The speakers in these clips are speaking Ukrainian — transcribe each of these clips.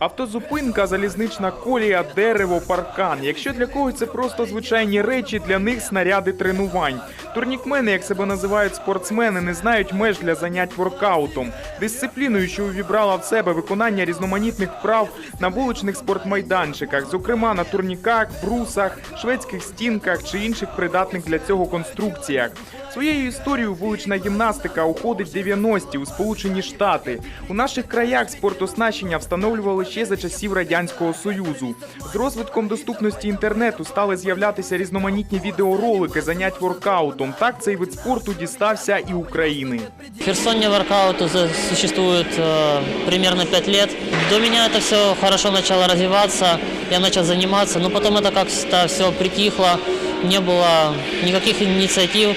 Автозупинка, залізнична колія, дерево, паркан. Якщо для когось це просто звичайні речі, для них снаряди тренувань. Турнікмени, як себе називають спортсмени, не знають меж для занять воркаутом. Дисципліною, що увібрала в себе виконання різноманітних вправ на вуличних спортмайданчиках, зокрема на турніках, брусах, шведських стінках чи інших придатних для цього конструкціях. Своєю історією вулична гімнастика уходить 90-ті у Сполучені Штати. У наших краях спортоснащення встановлювали ще за часів радянського союзу. З розвитком доступності інтернету стали з'являтися різноманітні відеоролики занять воркаутом. Так цей вид спорту дістався і Україні. В Херсоне воркаут за- существует э, примерно 5 лет. До меня это все хорошо начало развиваться, я начал заниматься, но потом это как-то все притихло, не было никаких инициатив.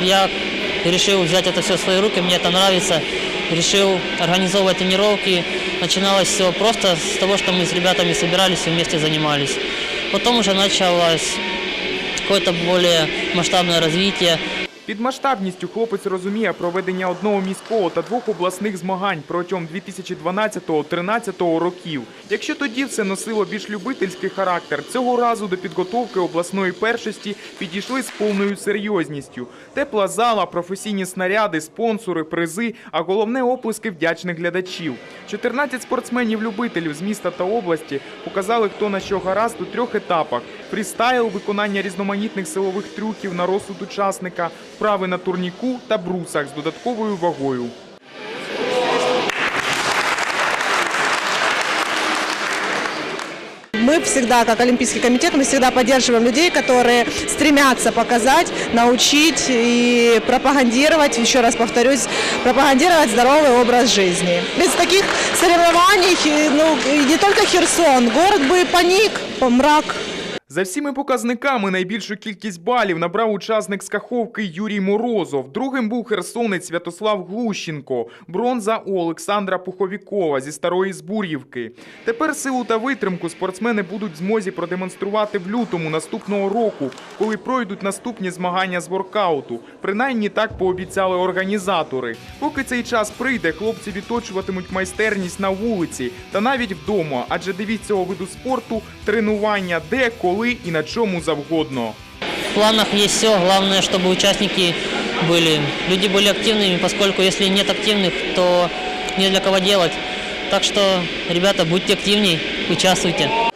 Я решил взять это все в свои руки, мне это нравится, решил организовывать тренировки. Начиналось все просто с того, что мы с ребятами собирались и вместе занимались. Потом уже началось какое-то более масштабное развитие. Під масштабністю хлопець розуміє проведення одного міського та двох обласних змагань протягом 2012-13 років. Якщо тоді все носило більш любительський характер, цього разу до підготовки обласної першості підійшли з повною серйозністю. Тепла зала, професійні снаряди, спонсори, призи, а головне оплески вдячних глядачів. 14 спортсменів-любителів з міста та області показали, хто на що гаразд у трьох етапах: фрістайл, виконання різноманітних силових трюків на розсуд учасника, вправи на турніку та брусах з додатковою вагою. Мы всегда, как Олимпийский комитет, мы всегда поддерживаем людей, которые стремятся показать, научить и пропагандировать, еще раз повторюсь, пропагандировать здоровый образ жизни. Без таких соревнований, ну, не только Херсон, город бы паник, мрак. За всіми показниками найбільшу кількість балів набрав учасник з Каховки Юрій Морозов. Другим був херсонець Святослав Глущенко. Бронза у Олександра Пуховікова зі Старої Збур'ївки. Тепер силу та витримку спортсмени будуть в змозі продемонструвати в лютому наступного року, коли пройдуть наступні змагання з воркауту. Принаймні так пообіцяли організатори. Поки цей час прийде, хлопці відточуватимуть майстерність на вулиці та навіть вдома, адже дивіться цього виду спорту тренування де, коли і на чому завгодно. В планах есть все, главное, чтобы участники были, люди были активными, поскольку если нет активных, то не для кого делать. Так что, ребята, будьте активней, участвуйте.